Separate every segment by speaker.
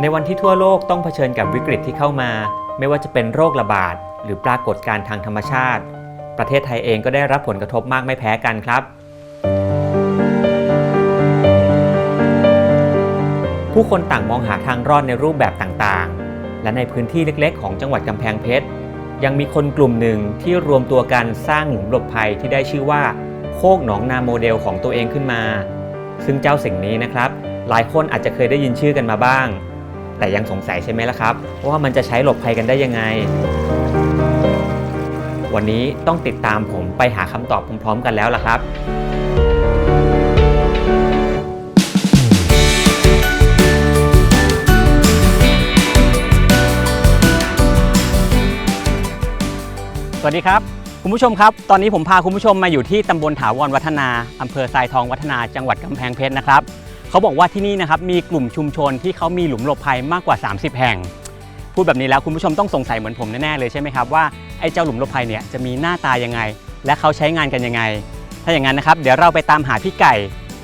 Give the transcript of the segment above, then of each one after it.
Speaker 1: ในวันที่ทั่วโลกต้องเผชิญกับวิกฤตที่เข้ามา ไม่ว่าจะเป็นโรคระบาด หรือปรากฏการณ์ทางธรรมชาติ ประเทศไทยเองก็ได้รับผลกระทบมากไม่แพ้กันครับ ผู้คนต่างมองหาทางรอดในรูปแบบต่างๆ และในพื้นที่เล็กๆ ของจังหวัดกำแพงเพชรยังมีคนกลุ่มหนึ่งที่รวมตัวกันสร้างหลุมหลบภัยที่ได้ชื่อว่า โคกหนองนาโมเดลของตัวเองขึ้นมา ซึ่งเจ้าสิ่งนี้นะครับ หลายคนอาจจะเคยได้ยินชื่อกันมาบ้าง แต่ยังสงสัยใช่ไหมล่ะครับ ว่ามันจะใช้หลบภัยกันได้ยังไง วันนี้ต้องติดตามผมไปหาคำตอบพร้อมๆกันแล้วล่ะครับ
Speaker 2: สวัสดีครับ คุณผู้ชมครับ ตอนนี้ผมพาคุณผู้ชมมาอยู่ที่ตำบลถาวรวัฒนาอำเภอทรายทองวัฒนาจังหวัดกำแพงเพชรนะครับ เขาบอกว่าที่นี่นะครับมีกลุ่มชุมชนที่เขามีหลุมหลบภัยมากกว่า 30 แห่ง พูดแบบนี้แล้วคุณผู้ชมต้องสงสัยเหมือนผมแน่ๆเลยใช่ไหมครับว่าไอ้เจ้าหลุมหลบภัยเนี่ยจะมีหน้าตายังไง และเขาใช้งานกันยังไง ถ้าอย่างนั้นนะครับเดี๋ยวเราไปตามหาพี่ไก่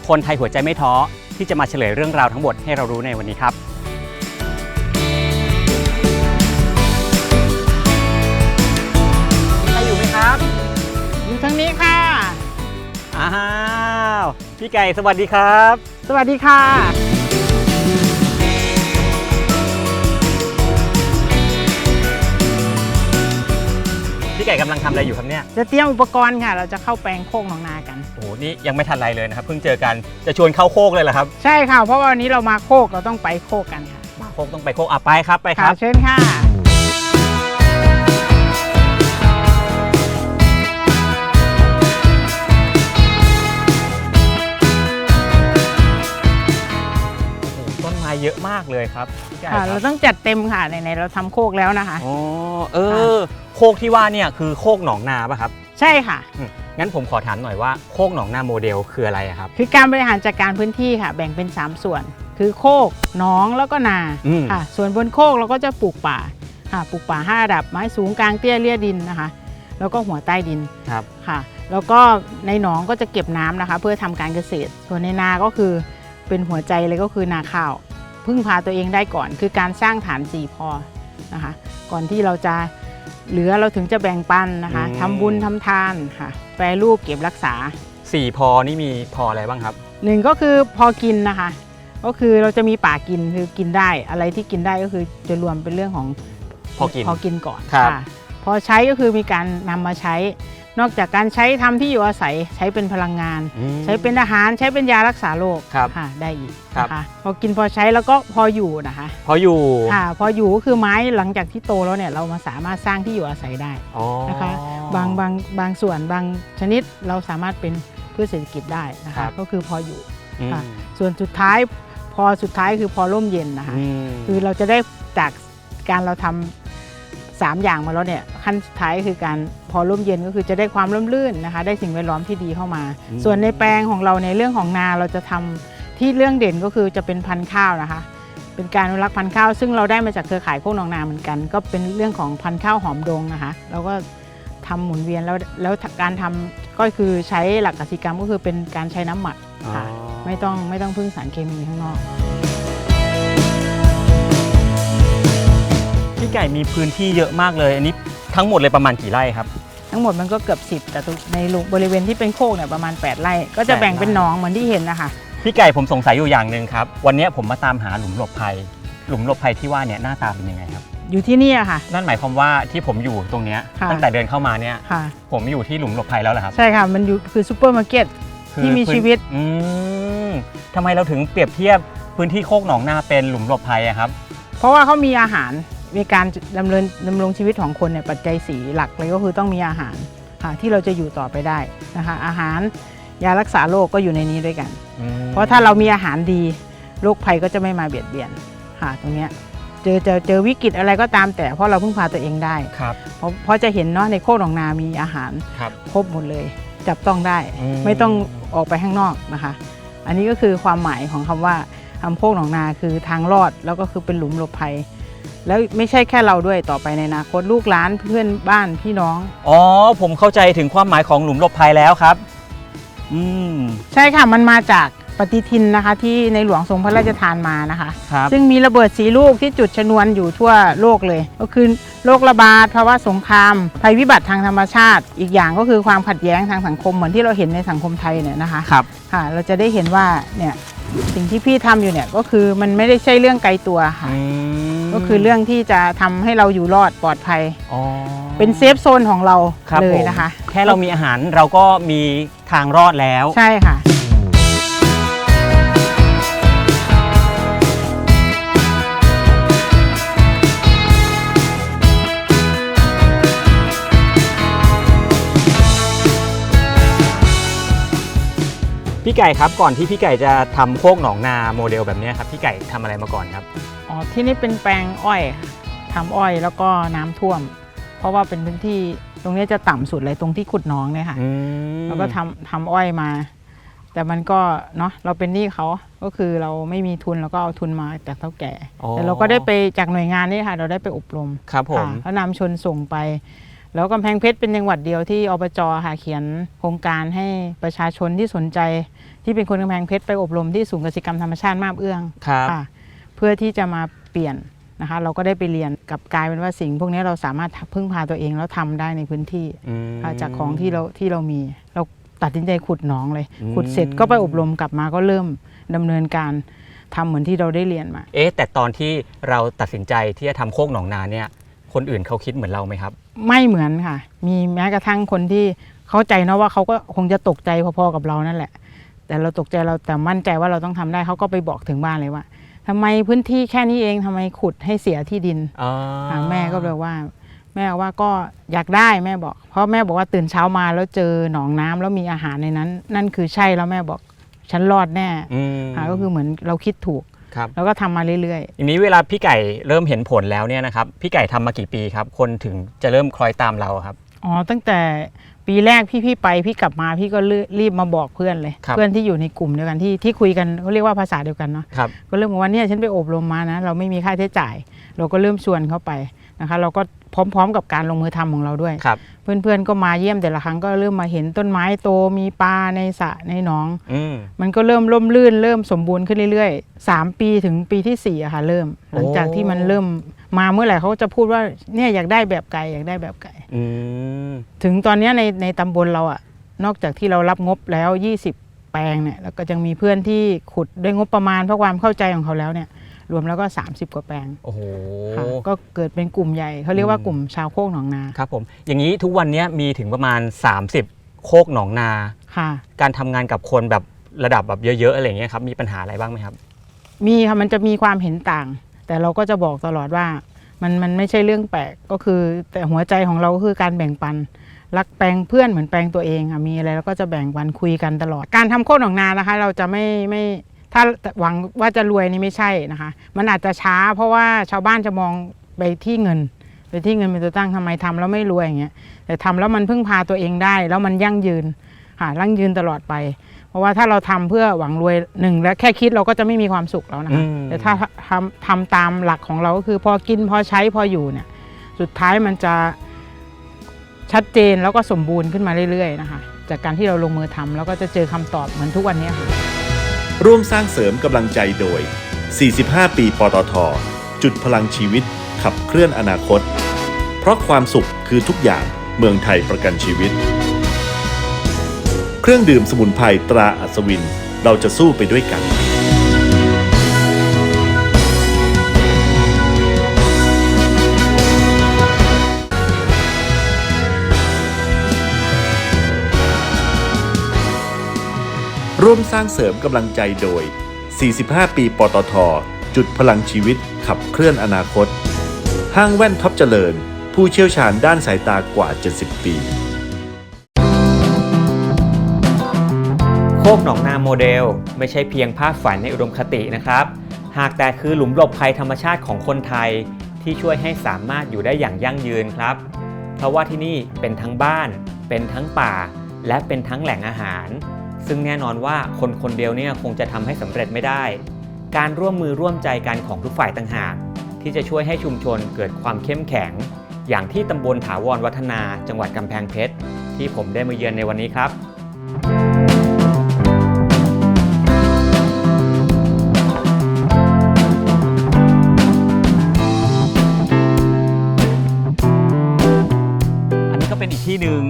Speaker 2: คนไทยหัวใจไม่ท้อที่จะมาเฉลยเรื่องราวทั้งหมดให้เรารู้ในวันนี้ครับใครอยู่ไหมครับ
Speaker 3: อยู่ทางนี้ค่ะ
Speaker 2: อ้าว พี่ไก่สวัสดีครับ
Speaker 3: สวัสดีค่ะ
Speaker 2: พี่ไก่กำลังทำอะไรอยู่ครับเนี่ย
Speaker 3: จะเตรียมอุปกรณ์ค่ะ เราจะเข้าแปลงโคกหนองนากัน
Speaker 2: โอ้โหนี่ยังไม่ทันไรเลยนะครับ เพิ่งเจอกันจะชวนเข้าโคกเลยเหรอครับ
Speaker 3: ใช่ค่ะ เพราะว่าวันนี้เรามาโคกเราต้องไปโคกกันค่ะ
Speaker 2: มาโคกต้องไปโคกอะไปครับไปค
Speaker 3: ค่ะ
Speaker 2: รับ
Speaker 3: เชิญค่ะ
Speaker 2: เยอะมากเลยครับพี่ไก่ค
Speaker 3: ค่ะ
Speaker 2: รั
Speaker 3: เรา
Speaker 2: บ
Speaker 3: ต้องจัดเต็มค่ะไหนๆเราทำโคกแล้วนะคะ
Speaker 2: อ๋อเออ โคกที่ว่าเนี่ยคือโคกหนองนาป่ะครับ
Speaker 3: ใช่ค่ะ
Speaker 2: อืมงั้นผมขอถามหน่อยว่าโคกหนองนาโมเดลคืออะไรอะครับ
Speaker 3: คือการบริหารจัดการพื้นที่ค่ะ แบ่งเป็น 3 ส่วน คือโคกหนองแล้วก็นา
Speaker 2: อืม
Speaker 3: ค่ะ ส่วนบนโคกเราก็จะปลูกป่าค่ะปลูกป่าห้าระดับไม้สูงกลางเตี้ยเลี่ยดินนะคะ แล้วก็หัวใต้ดิน
Speaker 2: ครับ
Speaker 3: ค่ะ แล้วก็ในหนองก็จะเก็บน้ำนะคะ เพื่อทำการเกษตร ส่วนในนาก็คือเป็นหัวใจเลยก็คือนาข้าว พึ่งพาตัวเองได้ก่อน คือการสร้างฐานสี่พอนะคะก่อนที่เราจะเหลือเราถึงจะแบ่งปันนะคะ
Speaker 2: อืม
Speaker 3: ทำบุญทำทานค่ะแปรรูปเก็บรักษา
Speaker 2: สี่พอนี่มีพออะไรบ้างครับ
Speaker 3: หนึ่งก็คือพอกินนะคะ ก็คือเราจะมีป่ากินคือกินได้อะไรที่กินได้ก็คือจะรวมเป็นเรื่องของ
Speaker 2: พอกิน
Speaker 3: พอกินก่อน
Speaker 2: ครับ
Speaker 3: ค่ะพอใช้ก็คือมีการนำมาใช้ นอกจากการใช้ทำที่อยู่อาศัยใช้เป็นพลังงาน
Speaker 2: อืม
Speaker 3: ใช้เป็นอาหารใช้เป็นยารักษาโรค
Speaker 2: ครับ
Speaker 3: ค่ะได้อีก
Speaker 2: ครับ
Speaker 3: นะคะพอกินพอใช้แล้วก็พออยู่นะคะ
Speaker 2: พออยู่
Speaker 3: ค่ะพออยู่ก็คือไม้หลังจากที่โตแล้วเนี่ยเรามาสามารถสร้างที่อยู่อาศัยได้
Speaker 2: อ๋อ
Speaker 3: นะคะบางบางบางส่วนบางชนิดเราสามารถเป็นพืชเศรษฐกิจได้นะ
Speaker 2: ครั
Speaker 3: คะ
Speaker 2: บ
Speaker 3: ก็คือพออยู่
Speaker 2: อืม
Speaker 3: ค่ะส่วนสุดท้ายพอสุดท้ายคือพอร่มเย็นนะคะ
Speaker 2: อืม
Speaker 3: คือเราจะได้จากการเราทำสา มอย่างมาแล้วเนี่ยขั้นสุดท้ายคือการพอร่มเย็นก็คือจะได้ความร่มรื่นนะคะ ได้สิ่งแวดล้อมที่ดีเข้ามา ส่วนในแปลงของเราในเรื่องของนาเราจะทำที่เรื่องเด่นก็คือจะเป็นพันธุ์ข้าวนะคะ เป็นการอนุรักษ์พันธุ์ข้าว ซึ่งเราได้มาจากเครือข่ายโคกหนองนาเหมือนกัน ก็เป็นเรื่องของพันธุ์ข้าวหอมดงนะคะเราก็ทำหมุนเวียนแล้วแล้วการทำก็คือใช้หลักกสิกรรมก็คือเป็นการใช้น้ำหมักค่ะ
Speaker 2: อ๋อ
Speaker 3: ไม่ต้องไม่ต้องพึ่งสารเคมีข้างนอก
Speaker 2: ไก่มีพื้นที่เยอะมากเลย อันนี้ทั้งหมดเลยประมาณกี่ไร่ครับ
Speaker 3: ทั้งหมดมันก็เกือบ 10 แต่ตรงในรูบริเวณที่เป็นโคกเนี่ยประมาณ 8 ไร่ ก็จะแบ่ง
Speaker 2: แปดไร่
Speaker 3: เป็นหนองเหมือนที่เห็นนะคะ
Speaker 2: พี่ไก่ผมสงสัยอยู่อย่างหนึ่งครับ วันนี้ผมมาตามหาหลุมหลบภัย หลุมหลบภัยที่ว่าเนี่ยหน้าตาเป็นยังไงครับ
Speaker 3: อยู่ที่นี่อะค่ะ
Speaker 2: นั่นหมายความว่าที่ผมอยู่ตรงเนี้ย
Speaker 3: ค่ะ
Speaker 2: ตั้งแต่เดินเข้ามาเนี่ย
Speaker 3: ค่ะ
Speaker 2: ผมอยู่ที่หลุมหลบภัยแล้วเหรอครับ
Speaker 3: ใช่ค่ะ มันอยู่คือซูเปอร์มาร์เก็ต
Speaker 2: คือ
Speaker 3: ที่มี
Speaker 2: พื้น
Speaker 3: ชีวิต
Speaker 2: อืมทำไมเราถึงเปรียบเทียบพื้นที่โคกหนองนาเป็นหลุมหลบภัยอะครับ
Speaker 3: เพราะว่าเขามีอาหาร ในการดำเนินดำรงชีวิตของคนเนี่ยปัจจัยสีหลักเลยก็คือต้องมีอาหารค่ะที่เราจะอยู่ต่อไปได้นะคะอาหารยารักษาโรคก็อยู่ในนี้ด้วยกัน เพราะถ้าเรามีอาหารดีโรคภัยก็จะไม่มาเบียดเบียนค่ะตรงเนี้ยเจอเจอเจอวิกฤตอะไรก็ตามแต่เพราะเราพึ่งพาตัวเองได้
Speaker 2: ครับ
Speaker 3: เพราะเพราะจะเห็นเนาะในโคกหนองนามีอาหาร
Speaker 2: ครับ
Speaker 3: ครบหมดเลย จับต้องได้
Speaker 2: อืม
Speaker 3: ไม่ต้องออกไปข้างนอกนะคะ อันนี้ก็คือความหมายของคำว่าทำโคกหนองนาคือทางรอดแล้วก็คือเป็นหลุมหลบภัย แล้วไม่ใช่แค่เราด้วยต่อไปในอนาคตลูกหลานเพื่อนบ้านพี่น้อง
Speaker 2: อ๋อ ผมเข้าใจถึงความหมายของหลุมหลบภัยแล้วครับ อืม
Speaker 3: ใช่ค่ะมันมาจากปฏิทินนะคะ ที่ในหลวงทรงพระราชทานมานะคะ
Speaker 2: ครับ
Speaker 3: ซึ่งมีระเบิดสีลูกที่จุดชนวนอยู่ทั่วโลกเลย ก็คือโรคระบาดภาวะสงคราม ภัยพิบัติทางธรรมชาติ อีกอย่างก็คือความขัดแย้งทางสังคมเหมือนที่เราเห็นในสังคมไทยเนี่ยนะคะ
Speaker 2: ครับ
Speaker 3: ค่ะ เราจะได้เห็นว่าเนี่ยสิ่งที่พี่ทำอยู่เนี่ยก็คือมันไม่ได้ใช่เรื่องไกลตัวค่ะ
Speaker 2: อืม
Speaker 3: ก็ คือเรื่องที่จะทำให้เราอยู่รอดปลอดภัย
Speaker 2: อ๋อ
Speaker 3: เป็นเซฟโซนของเรา
Speaker 2: ครับ
Speaker 3: เล
Speaker 2: ผ
Speaker 3: ย
Speaker 2: ม
Speaker 3: นะคะ
Speaker 2: แค่เรามีอาหารเราก็มีทางรอดแล้ว
Speaker 3: ใช่ค่ะ
Speaker 2: พี่ไก่ครับก่อนที่พี่ไก่จะทำโคกหนองนาโมเดลแบบเนี้ยครับพี่ไก่ทำอะไรมาก่อนครับ
Speaker 3: อ๋อที่นี่เป็นแปลงอ้อยค่ะทำอ้อยแล้วก็น้ำท่วม เพราะว่าเป็นพื้นที่ตรงนี้จะต่ำสุดเลยตรงที่ขุดหน้องเนี่ยค่ะ
Speaker 2: อืม
Speaker 3: แล้วก็ทำทำอ้อยมา แต่มันก็เนาะเราเป็นหนี้เขาก็คือเราไม่มีทุนเราก็เอาทุนมาจากเท่าแก่
Speaker 2: อ๋อ
Speaker 3: แต่เราก็ได้ไปจากหน่วยงานนี่ค่ะ เราได้ไปอบรม
Speaker 2: ครับผม
Speaker 3: ค่ะเขานำชนส่งไป แล้วกำแพงเพชรเป็นจังหวัดเดียวที่อบจค่ะเขียนโครงการให้ประชาชนที่สนใจ ที่เป็นคนกำแพงเพชรไปอบรมที่ศูนย์กสิกรรมธรรมชาติมาบเอื้อง
Speaker 2: ครับ
Speaker 3: ค่ะเพื่อที่จะมาเปลี่ยนนะคะ เราก็ได้ไปเรียนกลับกลายเป็นว่าสิ่ง พวกนี้เราสามารถพึ่งพาตัวเองแล้วทำได้ในพื้นที่
Speaker 2: อืม
Speaker 3: ค่ะจากของที่เราที่เรามี เราตัดสินใจขุดหนองเลย
Speaker 2: อืม
Speaker 3: ขุดเสร็จก็ไปอบรมกลับมาก็เริ่มดำเนินการทำเหมือนที่เราได้เรียนมา
Speaker 2: เอ๊ะแต่ตอนที่เราตัดสินใจที่จะทำโคกหนองนาเนี่ย คนอื่นเขาคิดเหมือนเราไหมครับ
Speaker 3: ไม่เหมือนค่ะ มีแม้กระทั่งคนที่เข้าใจนะว่าเขาก็คงจะตกใจพอๆกับเรานั่นแหละ แต่เราตกใจเราแต่มั่นใจว่าเราต้องทำได้เขาก็ไปบอกถึงบ้านเลยว่าทำไมพื้นที่แค่นี้เองทำไมขุดให้เสียที่ดิน
Speaker 2: อ๋อ
Speaker 3: ค่ะแม่ก็เลยว่า แม่ว่าก็อยากได้แม่บอก เพราะแม่บอกว่าตื่นเช้ามาแล้วเจอหนองน้ำแล้วมีอาหารในนั้น นั่นคือใช่แล้วแม่บอกฉันรอดแน่
Speaker 2: อืม
Speaker 3: ค่ะก็คือเหมือนเราคิดถูก
Speaker 2: ครับ
Speaker 3: แล้วก็ทำมาเรื่อย
Speaker 2: ทีนี้เวลาพี่ไก่เริ่มเห็นผลแล้วเนี่ยนะครับพี่ไก่ทำมากี่ปีครับ คนถึงจะเริ่มคล้อยตามเราครับ
Speaker 3: ๆ อ๋อ ตั้งแต่ปีแรกพี่พี่ไปพี่กลับมาพี่ก็รีบมาบอกเพื่อนเลย
Speaker 2: ครับ
Speaker 3: เพื่อนที่อยู่ในกลุ่มเดียวกันที่ที่คุยกันเขาเรียกว่าภาษาเดียวกันเนาะ
Speaker 2: ครับ
Speaker 3: ก็เริ่มบอกว่าเนี่ยฉันไปอบรมมานะ เราไม่มีค่าใช้จ่าย เราก็เริ่มชวนเขาไป นะคะเราก็พร้อมๆ กับการลงมือทำของเราด้วย
Speaker 2: ครับ
Speaker 3: เพื่อนๆก็มาเยี่ยมแต่ละครั้งก็เริ่มมาเห็นต้นไม้โตมีปลาในสระในหนอง
Speaker 2: อืม
Speaker 3: มันก็เริ่มร่มรื่น เริ่มสมบูรณ์ขึ้นเรื่อยๆสามปีถึงปีที่สี่อะค่ะเริ่ม หลังจากที่มันเริ่มมาเมื่อไหร่เขาก็จะพูดว่าเนี่ยอยากได้แบบไก่อยากได้แบบไก่
Speaker 2: อืม
Speaker 3: ถึงตอนเนี้ยในในตำบลเราอะนอกจากที่เรารับงบแล้ว20แปลงเนี่ยแล้วก็ยังมีเพื่อนที่ขุดด้วยงบประมาณเพราะความเข้าใจของเขาแล้วเนี่ย รวมแล้วก็ 30 กว่าแปลง
Speaker 2: โอ้โห
Speaker 3: ค่ะก็เกิดเป็นกลุ่มใหญ่เขาเรียกว่า
Speaker 2: อืม
Speaker 3: กลุ่มชาวโคกหนองนา
Speaker 2: ครับผมอย่างนี้ทุกวันเนี้ยมีถึงประมาณ 30 โคกหนองนา
Speaker 3: ค่ะ
Speaker 2: การทำงานกับคนแบบระดับแบบเยอะๆอะไรอย่างเงี้ยครับมีปัญหาอะไรบ้างไหมครับ
Speaker 3: มีค่ะมันจะมีความเห็นต่าง แต่เราก็จะบอกตลอดว่า มันมันไม่ใช่เรื่องแปลกก็คือ แต่หัวใจของเราก็คือการแบ่งปัน รักแปลงเพื่อนเหมือนแปลงตัวเองค่ะมีอะไรเราก็จะแบ่งปันคุยกันตลอดการทำโคตรหนองนานะคะ เราจะไม่ไม่ ถ้าหวังว่าจะรวยนี่ไม่ใช่นะคะ มันอาจจะช้า เพราะว่าชาวบ้านจะมองไปที่เงินไปที่เงินเป็นตัวตั้งทำไมทำแล้วไม่รวยอย่างเงี้ยแต่ทำแล้วมันพึ่งพาตัวเองได้ แล้วมันยั่งยืนค่ะยั่งยืนตลอดไป เพราะว่าถ้าเราทำเพื่อหวังรวยหนึ่งและแค่คิดเราก็จะไม่มีความสุขแล้วนะคะ
Speaker 2: อืม
Speaker 3: แต่ถ้าทำทำตามหลักของเราก็คือพอกินพอใช้พออยู่เนี่ย สุดท้ายมันจะชัดเจนแล้วก็สมบูรณ์ขึ้นมาเรื่อยๆนะคะ จากการที่เราลงมือทำแล้วก็จะเจอคำตอบเหมือนทุกวันนี้ค่ะ
Speaker 4: ร่วมสร้างเสริมกำลังใจโดย 45 ปีปตท จุดพลังชีวิต ขับเคลื่อนอนาคต เพราะความสุขคือทุกอย่างเมืองไทยประกันชีวิต เครื่องดื่มสมุนไพรตราอัศวิน เราจะสู้ไปด้วยกัน ร่วมสร้างเสริมกำลังใจโดย 45 ปีปตท จุดพลังชีวิตขับเคลื่อนอนาคต ห้างแว่นท็อปเจริญ ผู้เชี่ยวชาญด้านสายตากว่า 70 ปี
Speaker 1: โคกหนองนาโมเดล ไม่ใช่เพียงภาพฝันในอุดมคตินะครับ หากแต่คือหลุมหลบภัยธรรมชาติของคนไทยที่ช่วยให้สามารถอยู่ได้อย่างยั่งยืนครับ เพราะว่าที่นี่เป็นทั้งบ้าน เป็นทั้งป่า และเป็นทั้งแหล่งอาหาร ซึ่งแน่นอนว่าคนคนเดียวเนี่ยคงจะทำให้สำเร็จไม่ได้ การร่วมมือร่วมใจกันของทุกฝ่ายต่างหาก ที่จะช่วยให้ชุมชนเกิดความเข้มแข็ง อย่างที่ตำบลถาวรวัฒนาจังหวัดกำแพงเพชร ที่ผมได้มาเยือนในวันนี้ครับ
Speaker 2: อันนี้ก็เป็นอีกที่หนึ่ง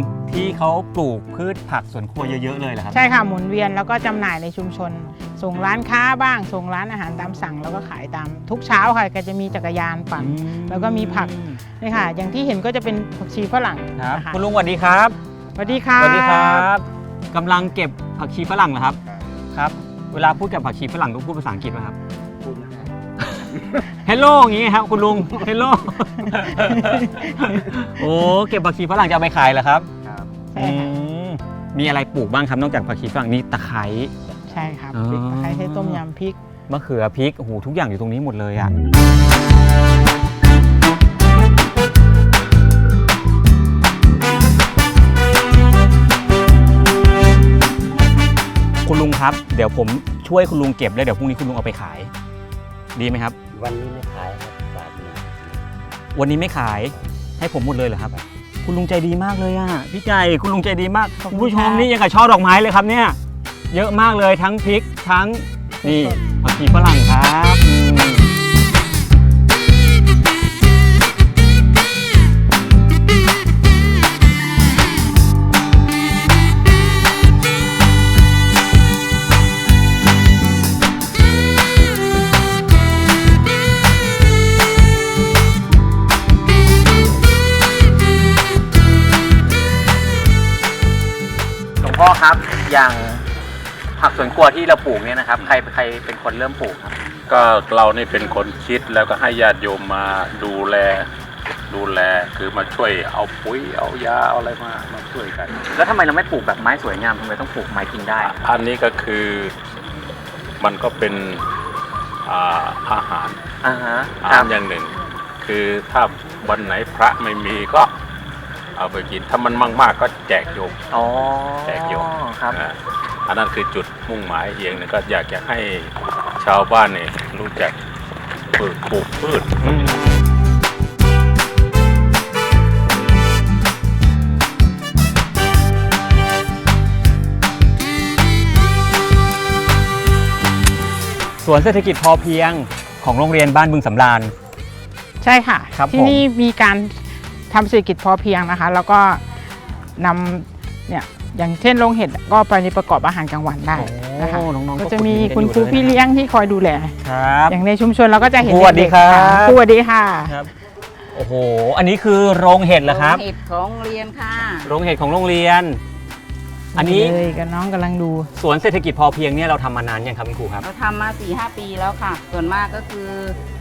Speaker 2: เขาปลูกพืชผักสวนครัวเยอะๆเลยเหรอครับ
Speaker 3: ใช่ค่ะหมุนเวียนแล้วก็จำหน่ายในชุมชน ส่งร้านค้าบ้าง ส่งร้านอาหารตามสั่ง แล้วก็ขายตามทุกเช้าค่ะก็จะมีจักรยานปั่น
Speaker 2: อืม
Speaker 3: แล้วก็มีผัก นี่ค่ะ อย่างที่เห็นก็จะเป็นผักชีฝรั่ง
Speaker 2: ครับ
Speaker 3: นะคะ
Speaker 2: คุณลุงสวัสดีครับ
Speaker 3: สวัสดีค่ะ
Speaker 2: สวัสดีครับกำลังเก็บผักชีฝรั่งเหรอครับครับ เวลาพูดกับผักชีฝรั่งต้องพูดภาษาอังกฤษไหมครับเฮลโลอย่างงี้ครับคุณลุงเฮลโล โอ้เก็บผักชีฝรั่งจะเอาไปขายเหรอครับ
Speaker 3: ใช่ค่ะ
Speaker 2: อืมมีอะไรปลูกบ้างครับนอกจากผักชีฝรั่งนี่ตะไคร้
Speaker 3: ใช่ครับ
Speaker 2: อ๋อ
Speaker 3: พริกตะไคร้ใช้ต้มยำพริก
Speaker 2: มะเขือพริกโอ้โหทุกอย่างอยู่ตรงนี้หมดเลยอะคุณลุงครับ เดี๋ยวผมช่วยคุณลุงเก็บแล้วเดี๋ยวพรุ่งนี้คุณลุงเอาไปขาย ดีไหมครับ
Speaker 5: วันนี้ไม่ขายครับบาทหนึง
Speaker 2: วันนี้ไม่ขายให้ผมหมดเลยเหรอครับ คุณลุงใจดีมากเลยอะพี่ไก่คุณลุงใจดีมาก
Speaker 3: ขอบคุณ
Speaker 2: คุณผู้ชม
Speaker 3: ครับ
Speaker 2: นี่ยังกับช่อดอกไม้เลยครับเนี่ย เยอะมากเลยทั้งพริกทั้งนี่ผักชีฝรั่งครับอืม อย่างผักสวนครัวที่เราปลูกเนี่ยนะครับ ใครใครเป็นคนเริ่มปลูกครับ
Speaker 6: ก็เรานี่เป็นคนคิดแล้วก็ให้ญาติโยมมาดูแลดูแลคือมาช่วยเอาปุ๋ยเอายาเอาอะไรมามาช่วยกัน
Speaker 2: แล้วทำไมเราไม่ปลูกแบบไม้สวยงามทำไมต้องปลูกไม้กินได้
Speaker 6: อันนี้ก็คือมันก็เป็นอ่าอาหาร
Speaker 2: อ่าฮะ
Speaker 6: อา
Speaker 2: ครั
Speaker 6: หา
Speaker 2: บ
Speaker 6: รอย่างหนึ่ง คือถ้าวันไหนพระไม่มีก็ เอาไปกินถ้ามันมากๆก็แจกโยม
Speaker 2: อ๋อ
Speaker 6: แจกโยม
Speaker 2: ครับ
Speaker 6: อ่าอันนั้นคือจุดมุ่งหมายเองนะก็อยากจะให้ชาวบ้านเนี่ยรู้จักปลูกปลูกพืช
Speaker 2: อืมสวนเศรษฐกิจพอเพียงของโรงเรียนบ้านบึงสำราญ
Speaker 3: ใช่ค่ะ
Speaker 2: ครับ
Speaker 3: ที่
Speaker 2: ผม
Speaker 3: นี่มีการ ทำเศรษฐกิจพอเพียงนะคะ แล้วก็นำเนี่ยอย่างเช่นโรงเห็ดก็ไปประกอบอาหารกลางวันได้นะคะ
Speaker 2: โอ้น้องๆ
Speaker 3: ก็
Speaker 2: ก็
Speaker 3: จะมี
Speaker 2: ฝึก
Speaker 3: คุณ
Speaker 2: กันอยู่
Speaker 3: ครู
Speaker 2: เลยนะ
Speaker 3: พี่เลี้ยงที่คอยดูแล
Speaker 2: ครับ
Speaker 3: อย่างในชุมชนเราก็จะเห็น
Speaker 2: ครูสวัสดี
Speaker 3: เกๆ
Speaker 2: ครับ
Speaker 3: ครูสวัสดีค่ะ
Speaker 2: ครับโอ้โห อันนี้คือโรงเห็ดเหรอครับ
Speaker 7: เห็ดของเรียนค่ะ
Speaker 2: โรงเห็ดของโรงเรียน อันนี้
Speaker 3: เลยกับน้องกำลังดู
Speaker 2: สวนเศรษฐกิจพอเพียงเนี่ยเราทำมานานยังครับคุณครูครับ
Speaker 7: เราทำมา4ีหปีแล้วค่ะ ส่วนมากก็คือ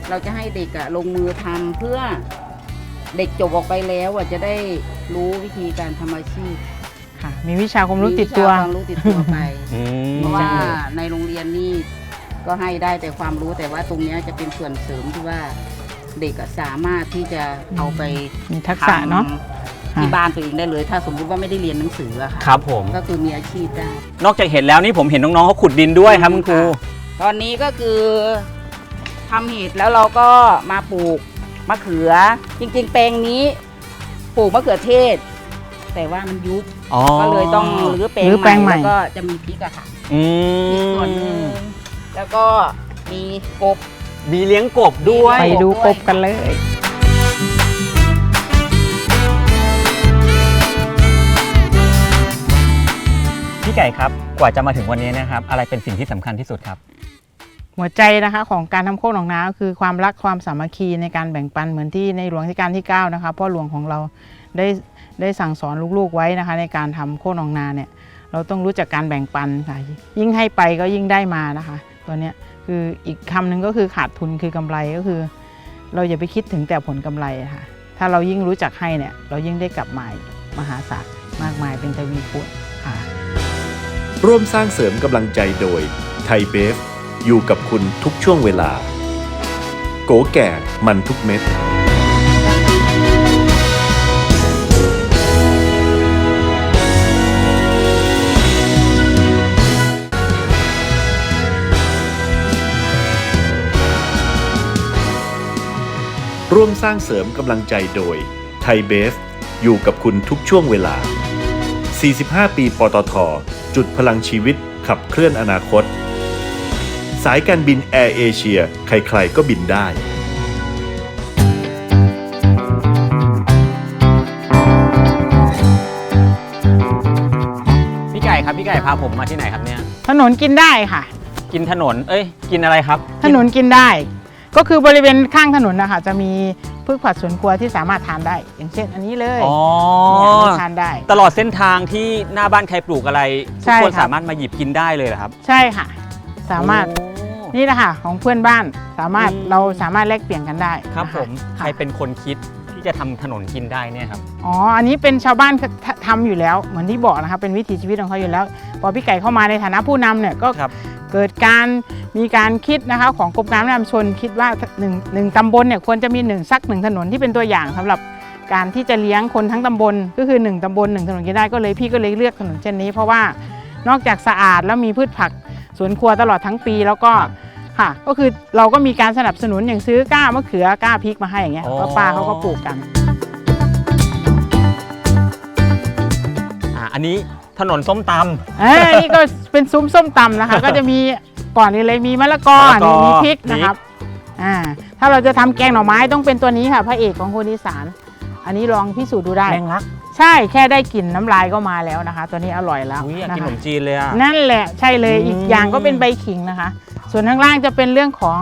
Speaker 7: เราจะให้เด็กอะลงมือทำเพื่อ เด็กจบออกไปแล้วอะจะได้รู้วิธีการทำอาชีพ
Speaker 3: ค่ะ มีวิชาความรู้ติดตัว
Speaker 7: มีชาความรู้ติดตัวไป
Speaker 2: อืม
Speaker 7: เพราะว่าในโรงเรียนนี่ก็ให้ได้แต่ความรู้แต่ว่าตรงเนี้ยจะเป็นส่วนเสริมที่ว่าเด็กอะสามารถที่จะเอาไป
Speaker 3: มีทักษะเนาะ
Speaker 7: ทำที่
Speaker 3: ค่ะ
Speaker 7: บ้านตัวเองได้เลย ถ้าสมมุติว่าไม่ได้เรียนหนังสืออะค่ะ
Speaker 2: ครับผม
Speaker 7: ก็คือมีอาชีพได้
Speaker 2: นอกจากเห็ดแล้วนี่ผมเห็นน้องๆเขาขุดดินด้วยครับคุณครู
Speaker 7: ตอนนี้ก็คือทำเห็ดแล้วเราก็มาปลูก มะเขือ จริงๆ แปลงนี้ปลูกมะเขือเทศ แต่ว่ามันยุบ
Speaker 2: อ๋อ
Speaker 7: ก็เลยต้องรื้อแปลง
Speaker 3: รื้อแปลงใหม่
Speaker 7: แล้วก็จะมีพริกอะค่ะ
Speaker 2: อื
Speaker 7: พริกส่วนหนึ่ง
Speaker 2: ม
Speaker 7: แล้วก็มีกบ
Speaker 2: มีเลี้ยงกบด้วย
Speaker 3: ไปดูกบกันเลย
Speaker 2: พี่ไก่ครับ กว่าจะมาถึงวันนี้นะครับ อะไรเป็นสิ่งที่สำคัญที่สุดครับ
Speaker 3: หัวใจนะคะของการทำโคกหนองนาคือความรักความสามัคคีในการแบ่งปันเหมือนที่ในหลวงรัชกาลที่9นะคะพ่อหลวงของเราได้ได้สั่งสอนลูกๆไว้นะคะ ในการทำโคกหนองนาเนี่ยเราต้องรู้จักการแบ่งปันค่ะ ยิ่งให้ไปก็ยิ่งได้มานะคะ ตัวเนี้ยคืออีกคำหนึ่งก็คือขาดทุนคือกำไรก็คือ เราอย่าไปคิดถึงแต่ผลกำไระค่ะ ถ้าเรายิ่งรู้จักให้เนี่ยเรายิ่งได้กลับมา มหาศาลมากมายเป็นทวีคูณค่ะ
Speaker 4: ร่วมสร้างเสริมกำลังใจโดยไทยเบฟ อยู่กับคุณทุกช่วงเวลา โกแก่มันทุกเม็ด ร่วมสร้างเสริมกำลังใจโดยไทยเบฟ อยู่กับคุณทุกช่วงเวลา 45 ปีปตทจุดพลังชีวิตขับเคลื่อนอนาคต สายการบินแอร์เอเชียใครๆก็บินได้
Speaker 2: ก่พาผมมาที่ไหนครับเนี่ย
Speaker 3: ถนนกินได้ค่ะ
Speaker 2: กินถนน เอ้ย กินอะไรครับ
Speaker 3: ถนนกินได้ ก็คือบริเวณข้างถนนนะคะจะมีพืชผักสวนครัวที่สามารถทานได้ อย่างเช่นอันนี้เลย
Speaker 2: อ๋อ
Speaker 3: เนี่ยอันนี้ทานได้
Speaker 2: ตลอดเส้นทางที่หน้าบ้านใครปลูกอะไร
Speaker 3: ใช่
Speaker 2: ทุกคน
Speaker 3: ครับ
Speaker 2: สามารถมาหยิบกินได้เลยเหรอครับ
Speaker 3: ใช่ค่ะ สามารถ
Speaker 2: โอ้
Speaker 3: นี่แหละค่ะของเพื่อนบ้านสามารถ
Speaker 2: อืม
Speaker 3: เราสามารถแลกเปลี่ยนกันได้
Speaker 2: ครับ
Speaker 3: นะะ
Speaker 2: ผมใครเป็นคนคิดที่จะทำถนนกินได้เนี่ยครับ
Speaker 3: อ๋ออันนี้เป็นชาวบ้านททำอยู่แล้วเหมือนที่บอกนะคะเป็นวิถีชีวิตของเขาอยู่แล้ว พอพี่ไก่เข้ามาในฐานะผู้นำเนี่ยก็
Speaker 2: ครับ
Speaker 3: เกิดการมีการคิดนะคะของกรมการพัฒนาชุมชนคิดว่าหนึ่งหนึ่งตำบลเนี่ยควรจะมีหนึ่งสักหนึ่งถนนที่เป็นตัวอย่างสำหรับการที่จะเลี้ยงคนทั้งตำบล ก็คือหนึ่งตำบลหนึ่งถนนกินได้ก็เลยพี่ก็เลยเลือกถนนเช่นนี้ เพราะว่านอกจากสะอาดแล้วมีพืชผัก สวนครัวตลอดทั้งปีแล้วก็ค่ะ ก็คือเราก็มีการสนับสนุนอย่างซื้อก้ามะเขือก้าพริกมาให้อย่างเงี้ย
Speaker 2: อ๋อ
Speaker 3: ก็ป้าเขาก็ปลูกกัน
Speaker 2: อ่าอันนี้ถนนส้มต
Speaker 3: เอ้ยนี่ก็เป็นซุ้มส้มตำนะคะ ก็จะมีก่อนนี้เลยมีมะละกอ
Speaker 2: มะละกอ
Speaker 3: มีพริก
Speaker 2: พริก
Speaker 3: นะครับอ่าถ้าเราจะทำแกงหน่อไม้ต้องเป็นตัวนี้ค่ะ พระเอกของคนอีสาน อันนี้ลองพิสูจน์ดูำได้
Speaker 2: แมงลัก
Speaker 3: ใช่แค่ได้กลิ่นน้ำลายก็มาแล้วนะคะ ตัวนี้อร่อยแล้ว
Speaker 2: อุ้ยอยาก
Speaker 3: นะ
Speaker 2: กินข
Speaker 3: คะ
Speaker 2: นมจีนเลยอะ
Speaker 3: นั่นแหละใช่เลย
Speaker 2: อืม
Speaker 3: อีกอย่างก็เป็นใบขิงนะคะ ส่วนข้างล่างจะเป็นเรื่องของ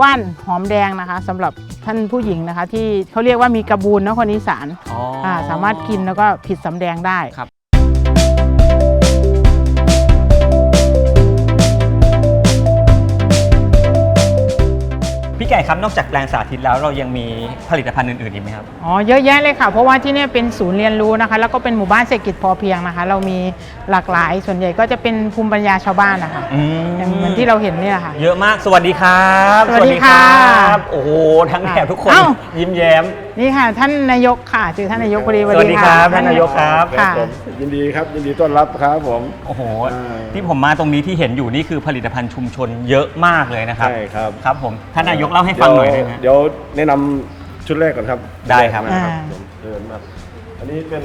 Speaker 3: ว่านหอมแดงนะคะสำหรับท่านผู้หญิงนะคะ ที่เขาเรียกว่ามีกระบูลเนอะคนอีสาน
Speaker 2: อ๋ออ
Speaker 3: อ่าสามารถกินแล้วก็ผิดสำแดงได้
Speaker 2: ครับ พี่ไก่ครับนอกจากแปลงสาธิตแล้วเรายังมีผลิตภัณฑ์อื่นๆอีกไหมครับ
Speaker 3: อ๋อเยอะแยะเลยค่ะ เพราะว่าที่เนี่ยเป็นศูนย์เรียนรู้นะคะ แล้วก็เป็นหมู่บ้านเศรษฐกิจพอเพียงนะคะ เรามีหลากหลายส่วนใหญ่ก็จะเป็นภูมิปัญญาชาวบ้านนะคะ
Speaker 2: อืม
Speaker 3: อย่างเหมือนที่เราเห็นเนี่ยค่ะ
Speaker 2: เยอะมากสวัสดีครับ
Speaker 3: สวัสดีค่ะ
Speaker 2: รับ โอ้โหทั้งแถบทุกคน
Speaker 3: เอ้า
Speaker 2: ยิ้มแย้ม
Speaker 3: นี่ค่ะ ท่านนายกค่ะเจอท่านนายกพอดี
Speaker 2: สวัสดีครับะท่านนายกครับ
Speaker 3: ค่ะ
Speaker 8: ผมยินดีครับยินดีต้อนรับครับผม
Speaker 2: โอ้โห
Speaker 8: อ่า
Speaker 2: ที่ผมมาตรงนี้ที่เห็นอยู่นี่คือผลิตภัณฑ์ชุมชนเยอะมากเลยนะครับ
Speaker 8: ใช่ครับ
Speaker 2: ครับผม ท่านนายกเล่าให้ฟังหน่อยได้ไหม
Speaker 8: เดี๋ยวเดี๋ยวแนะนำชุดแรกก่อนครับ
Speaker 2: ได้ครับ
Speaker 8: ชุแกนะครับ
Speaker 3: อ่า
Speaker 8: ผมเชิญครับอันนี้เป็น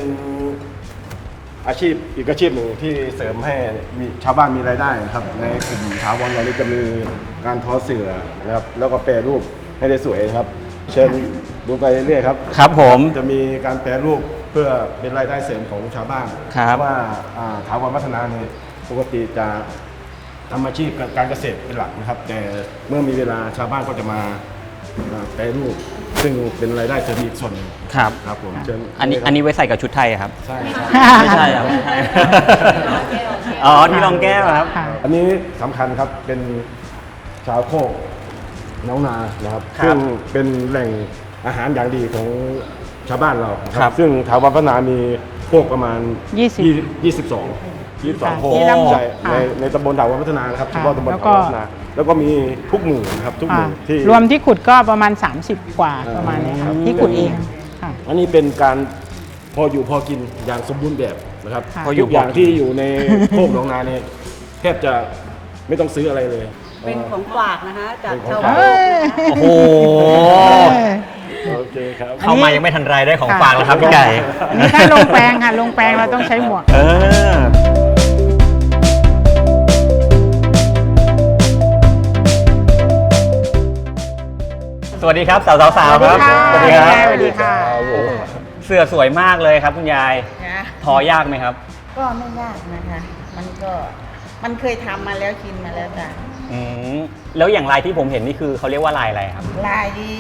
Speaker 8: อาชีพอีกอาชีพหนึ่งที่เสริมให้มีชาวบ้านมีรายได้นะครับ ในกลุ่มถาวรเรานี้จะมีการทอเสือนะครับแล้วก็แปรรูปให้ได้สวยนะครับ เชิญ ดูไปเรื่อยๆครับ
Speaker 2: ครับผม
Speaker 8: จะมีการแปรรูปเพื่อเป็นรายได้เสริมของชาวบ้าน
Speaker 2: ครับ
Speaker 8: เพาะว่าอ่าถาวรวัฒนาเนี่ยปกติจะทำอาชีพการเกษตรเป็นหลักนะครับ แต่เมื่อมีเวลาชาวบ้านก็จะมาอ่าแปรรูปซึ่งเป็นรายได้เสริมอีกส่วนหนึ่ง
Speaker 2: ครับ
Speaker 8: ครับผมเชิญ
Speaker 2: อันนี้
Speaker 8: เลยครับ
Speaker 2: อันนี้ไว้ใส่กับชุดไทยอะครับ
Speaker 8: ใช่ครับ
Speaker 2: ไม่ใช่ครับไม่ใช่อ๋อที่รองแก้วครับ
Speaker 3: ค่ะ
Speaker 8: อันนี้สำคัญครับเป็นชาวโคกน้องนานะครับ
Speaker 2: ครับ
Speaker 8: ซึ่งเป็นแหล่ง อาหารอย่างดีของชาวบ้านเรานะค
Speaker 2: ครั
Speaker 8: รับบซึ่งถาวรพัฒนามีโคกประมาณ
Speaker 3: 20
Speaker 8: ยี่สิบสองยี่สิบสองโคก
Speaker 3: ที่ละหมู่
Speaker 8: ใช่
Speaker 3: ค่ะ
Speaker 8: ในในตำบลถาวรพัฒนานะครับเฉ
Speaker 3: ค่ะ
Speaker 8: พาะตำบล
Speaker 3: แล้วก็
Speaker 8: ถาวรพัฒนา แล้วก็มีทุกหมู่นะครับทุกห
Speaker 3: ค่ะ
Speaker 8: มู่ที่
Speaker 3: รวมที่ขุดก็ประมาณ 30 กว่าประมาณนี้ครับ
Speaker 8: อืม
Speaker 3: ที่ขุดเองค่ะ
Speaker 8: อันนี้เป็นการพออยู่พอกินอย่างสมบูรณ์แบบนะครับ
Speaker 3: ค่ะ
Speaker 2: พออยู่
Speaker 8: ทุกอย่าง
Speaker 2: พอกิน
Speaker 8: ที่อยู่ใน โคกหนองนาเนี่ยแทบจะไม่ต้องซื้ออะไรเลย
Speaker 7: เป็นของฝากนะคะจาก
Speaker 8: เป็นของ
Speaker 7: ชาว
Speaker 8: ฝาก
Speaker 7: บ้านนะคะ
Speaker 2: โอ้โห
Speaker 8: โอเคครับ
Speaker 2: เข้ามายังไม่ทันไรได้ของฝากแล้วครับพี่ไก่
Speaker 3: อันนี้ถ้าลงแปลงค่ะ ลงแปลงเราต้องใช้หมวก
Speaker 2: เออสวัสดีครับสาวๆสาวๆครับ
Speaker 3: สวัสดีค่ะ
Speaker 2: บ
Speaker 3: สวัสดีค่ะ
Speaker 2: เสื้อสวยมากเลยครับคุณยาย
Speaker 7: นะ
Speaker 2: ทอยากไหมครับ
Speaker 7: ก็ไม่ยากนะคะ มันก็มันเคยทำมาแล้วกินมาแล้วจ้ะ
Speaker 2: อืมแล้วอย่างลายที่ผมเห็นนี่คือเขาเรียกว่าลายอะไรครับ
Speaker 7: ลายดี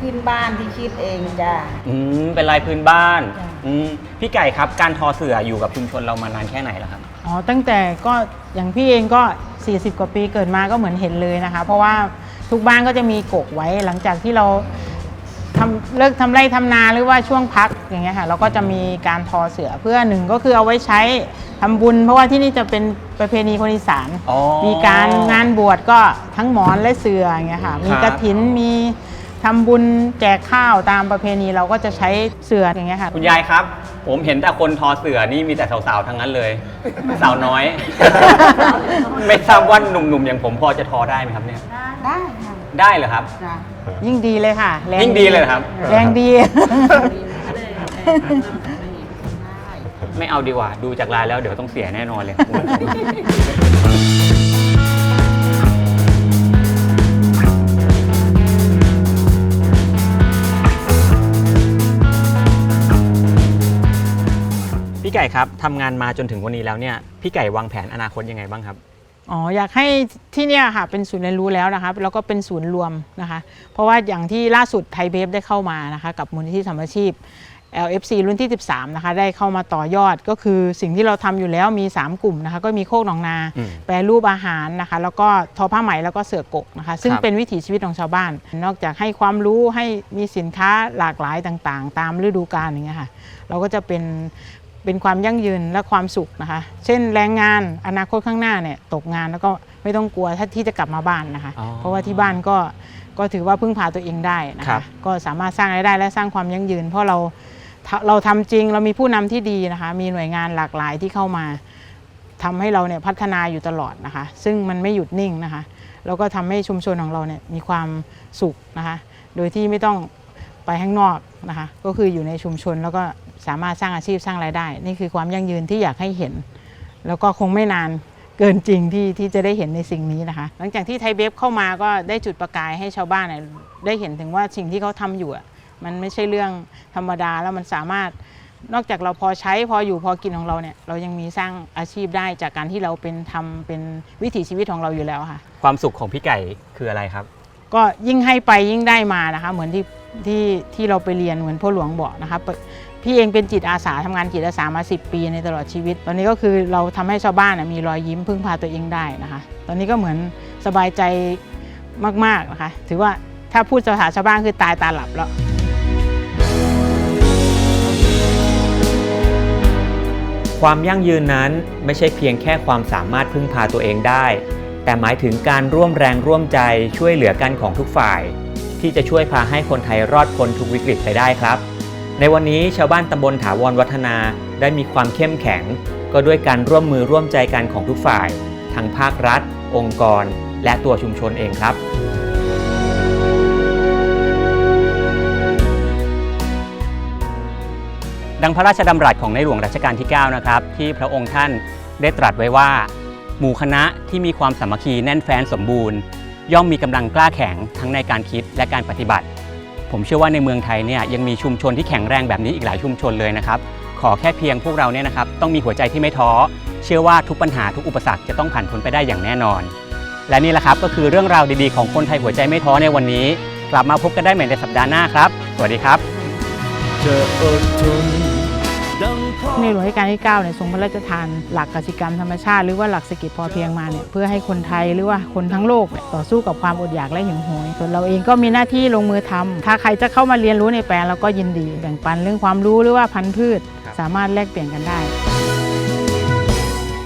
Speaker 7: ขึ้นบ้านที่คิดเองจ้ะ
Speaker 2: อืมเป็นลายพื้นบ้าน
Speaker 7: จ้ะ
Speaker 2: อืมพี่ไก่ครับการทอเสืออยู่กับชุมชนเรามานานแค่ไหนแล้วครับ
Speaker 3: อ๋อตั้งแต่ก็อย่างพี่เองก็ 40 กว่าปีเกิดมาก็เหมือนเห็นเลยนะคะ เพราะว่าทุกบ้านก็จะมีกกไว้หลังจากที่เรา ทำเลิกทำไร่ทำนาหรือว่าช่วงพักอย่างเงี้ยค่ะเราก็จะมีการทอเสือเพื่อหนึ่งก็คือเอาไว้ใช้ทำบุญ เพราะว่าที่นี่จะเป็นประเพณีคนอีสาน
Speaker 2: อ๋อ
Speaker 3: มีการงานบวชก็ทั้งหมอนและเสืออย่างเงี้ยค่ะมี
Speaker 2: ครับ
Speaker 3: กระถินมีทำบุญแจกข้าวตามประเพณีเราก็จะใช้เสืออย่างเงี้ยค่ะ
Speaker 2: คุณยายครับ ผมเห็นแต่คนทอเสือนี่มีแต่สาวๆทั้งนั้นเลย สาวน้อย ไม่ทราบว่าหนุ่มๆอย่างผมพอจะทอได้ไหมครับเนี่ย
Speaker 7: ได้ค่ะ
Speaker 2: ได้เหรอครับ
Speaker 7: จ้ะ
Speaker 3: ยิ่งดีเลยค่ะแรง
Speaker 2: ยิ่งดีเลยเหรอครับ
Speaker 3: แรงดี
Speaker 2: ไม่เอาดีกว่าดูจากลายแล้วเดี๋ยวต้องเสียแน่นอนเลย พี่พี่ไก่ครับทำงานมาจนถึงวันนี้แล้วเนี่ยพี่ไก่วางแผนอนาคตยังไงบ้างครับ
Speaker 3: อ๋ออยากให้ที่เนี่ยค่ะเป็นศูนย์เรียนรู้แล้วนะคะแล้วก็เป็นศูนย์รวมนะคะ เพราะว่าอย่างที่ล่าสุดไทยเบฟได้เข้ามานะคะกับมูลนิธิสามัคชีพ LFC รุ่นที่ 13 นะคะ ได้เข้ามาต่อยอดก็คือสิ่งที่เราทำอยู่แล้วมี 3 กลุ่มนะคะ ก็มีโคกหนองนา
Speaker 2: อืม
Speaker 3: แปรรูปอาหารนะคะ แล้วก็ทอผ้าไหมแล้วก็เสือกกนะคะ ซึ่ง
Speaker 2: ครับ
Speaker 3: เป็นวิถีชีวิตของชาวบ้าน นอกจากให้ความรู้ให้มีสินค้าหลากหลายต่างๆ ตามฤดูกาลอย่างเงี้ยค่ะ เราก็จะเป็น เป็นความยั่งยืนและความสุขนะคะ เช่นแรงงานอนาคตข้างหน้าเนี่ยตกงานแล้วก็ไม่ต้องกลัวถ้าที่จะกลับมาบ้านนะคะ
Speaker 2: อ๋อ
Speaker 3: เพราะว่าที่บ้านก็ก็ถือว่าพึ่งพาตัวเองได้นะ
Speaker 2: ครั
Speaker 3: คะ
Speaker 2: บ
Speaker 3: ก็สามารถสร้างรายได้และสร้างความยั่งยืน เพราะเราถ้าเราทำจริงเรามีผู้นำที่ดีนะคะ มีหน่วยงานหลากหลายที่เข้ามาทำให้เราเนี่ยพัฒนาอยู่ตลอดนะคะ ซึ่งมันไม่หยุดนิ่งนะคะ แล้วก็ทำให้ชุมชนของเราเนี่ยมีความสุขนะคะ โดยที่ไม่ต้องไปข้างนอกนะคะ ก็คืออยู่ในชุมชนแล้วก็ สามารถสร้างอาชีพสร้างรายได้ นี่คือความยั่งยืนที่อยากให้เห็น แล้วก็คงไม่นานเกินจริงที่ที่จะได้เห็นในสิ่งนี้นะคะ หลังจากที่ไทยเบฟเข้ามาก็ได้จุดประกายให้ชาวบ้านเนี่ยได้เห็นถึงว่าสิ่งที่เขาทำอยู่อะมันไม่ใช่เรื่องธรรมดาแล้วมันสามารถนอกจากเราพอใช้พออยู่พอกินของเราเนี่ยเรายังมีสร้างอาชีพได้จากการที่เราเป็นทำเป็นวิถีชีวิตของเราอยู่แล้วค่ะ
Speaker 2: ความสุขของพี่ไก่คืออะไรครับ
Speaker 3: ก็ยิ่งให้ไปยิ่งได้มานะคะ เหมือนที่ที่ที่เราไปเรียนเหมือนพ่อหลวงบอกนะคะป พี่เองเป็นจิตอาสาทำงานจิตอาสามา 10 ปีในตลอดชีวิต ตอนนี้ก็คือเราทำให้ชาวบ้านมีรอยยิ้มพึ่งพาตัวเองได้นะคะ ตอนนี้ก็เหมือนสบายใจมากๆนะคะถือว่าถ้าพูดภาษาชาวบ้านคือตายตาหลับแล้ว
Speaker 1: ความยั่งยืนนั้นไม่ใช่เพียงแค่ความสามารถพึ่งพาตัวเองได้ แต่หมายถึงการร่วมแรงร่วมใจช่วยเหลือกันของทุกฝ่าย ที่จะช่วยพาให้คนไทยรอดพ้นทุกวิกฤตไปได้ครับ ในวันนี้ชาวบ้านตำบลถาวรวัฒนาได้มีความเข้มแข็ง ก็ด้วยการร่วมมือร่วมใจกันของทุกฝ่าย ทั้งภาครัฐ องค์กร และตัวชุมชนเองครับ
Speaker 2: ดังพระราชดำรัสของในหลวงรัชกาลที่ 9 นะครับ ที่พระองค์ท่านได้ตรัสไว้ว่า หมู่คณะที่มีความสามัคคีแน่นแฟ้นสมบูรณ์ ย่อมมีกำลังกล้าแข็งทั้งในการคิดและการปฏิบัติ ผมเชื่อว่าในเมืองไทยเนี่ยยังมีชุมชนที่แข็งแรงแบบนี้อีกหลายชุมชนเลยนะครับ ขอแค่เพียงพวกเราเนี่ยนะครับต้องมีหัวใจที่ไม่ท้อ เชื่อว่าทุกปัญหาทุกอุปสรรคจะต้องผ่านพ้นไปได้อย่างแน่นอน และนี่แหละครับก็คือเรื่องราวดีๆของคนไทยหัวใจไม่ท้อในวันนี้ กลับมาพบกันได้ใหม่ในสัปดาห์หน้าครับ สวัสดีครับ
Speaker 3: ในหลวงรัชกาลที่9เนี่ยทรงพระราชทานหลักกสิกรรมธรรมชาติหรือว่าหลักเศรษฐกิจพอเพียงมาเนี่ยเพื่อให้คนไทยหรือว่าคนทั้งโลกเนี่ยต่อสู้กับความอดอยากและหิวโหยส่วนเราเองก็มีหน้าที่ลงมือทำถ้าใครจะเข้ามาเรียนรู้ในแปลงเราก็ยินดีแบ่งปันเรื่องความรู้หรือว่าพันธุ์พืช สามารถแลกเปลี่ยนกันได้